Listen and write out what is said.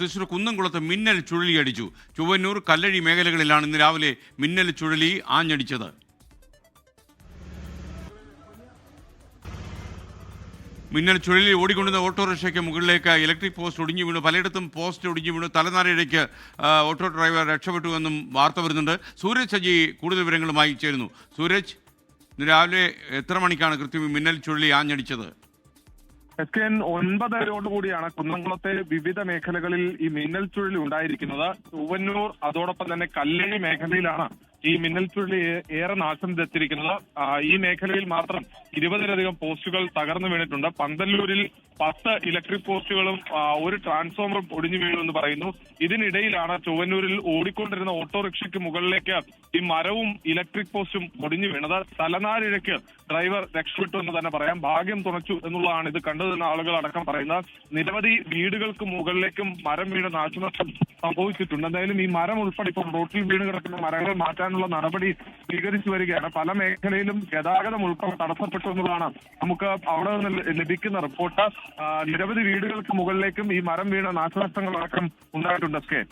തൃശൂർ കുന്നംകുളത്ത് മിന്നൽ ചുഴലിയടിച്ചു ചുവന്നൂർ കല്ലഴി മേഖലകളിലാണ് ഇന്ന് രാവിലെ മിന്നൽ ചുഴലി ആഞ്ഞടിച്ചത്. മിന്നൽ ചുഴലി ഓടിക്കൊണ്ടുന്ന ഓട്ടോറിക്ഷയ്ക്ക് മുകളിലേക്ക് ഇലക്ട്രിക് പോസ്റ്റ് ഒടിഞ്ഞു വീണു. പലയിടത്തും പോസ്റ്റ് ഒടിഞ്ഞു വീണു. തലനാരിഴയ്ക്ക് ഓട്ടോ ഡ്രൈവർ രക്ഷപ്പെട്ടു എന്നും വാർത്ത വരുന്നുണ്ട്. സൂരജ് സജി കൂടുതൽ വിവരങ്ങളുമായി ചേരുന്നു. സൂരജ് ഇന്ന് രാവിലെ എത്ര മണിക്കാണ് കൃത്യം മിന്നൽ ചുഴലി ആഞ്ഞടിച്ചത്? എസ് കെ എൻ ഒൻപതരയോടുകൂടിയാണ് കുന്നംകുളത്തെ വിവിധ മേഖലകളിൽ ഈ മിന്നൽ ചുഴലി ഉണ്ടായിരിക്കുന്നത്. ചുവന്നൂർ അതോടൊപ്പം തന്നെ കല്ലേരി മേഖലയിലാണ് ഈ മിന്നൽ ചുഴലി ഏറെ നാശം വിതച്ചിരിക്കുന്നത് ഈ മേഖലയിൽ മാത്രം ഇരുപതിലധികം പോസ്റ്റുകൾ തകർന്നു വീണിട്ടുണ്ട്. പന്തല്ലൂരിൽ പത്ത് ഇലക്ട്രിക് പോസ്റ്റുകളും ഒരു ട്രാൻസ്ഫോമറും ഒടിഞ്ഞു എന്ന് പറയുന്നു. ഇതിനിടയിലാണ് ചുവന്നൂരിൽ ഓടിക്കൊണ്ടിരുന്ന ഓട്ടോറിക്ഷയ്ക്ക് മുകളിലേക്ക് ഈ മരവും ഇലക്ട്രിക് പോസ്റ്റും ഒടിഞ്ഞു വീണത്. തലനാരിഴയ്ക്ക് ഡ്രൈവർ രക്ഷപ്പെട്ടു എന്ന് തന്നെ പറയാം. ഭാഗ്യം തുണച്ചു എന്നുള്ളതാണ് ഇത് കണ്ടതെന്ന ആളുകൾ അടക്കം പറയുന്ന നിരവധി വീടുകൾക്ക് മുകളിലേക്കും മരം വീണ് നാശനഷ്ടം സംഭവിച്ചിട്ടുണ്ട്. എന്തായാലും ഈ മരം ഉൾപ്പെടെ ഇപ്പം റോട്ടിൽ വീണ് കിടക്കുന്ന മരങ്ങൾ മാറ്റാനുള്ള നടപടി സ്വീകരിച്ചു വരികയാണ്. പല മേഖലയിലും ഗതാഗതം ഉൾപ്പെടെ തടസ്സപ്പെട്ടു എന്നുള്ളതാണ് നമുക്ക് അവിടെ നിന്ന് ലഭിക്കുന്ന റിപ്പോർട്ട്. നിരവധി വീടുകൾക്ക് മുകളിലേക്കും ഈ മരം വീണ നാശനഷ്ടങ്ങളടക്കം ഉണ്ടായിട്ടുണ്ട്. S K.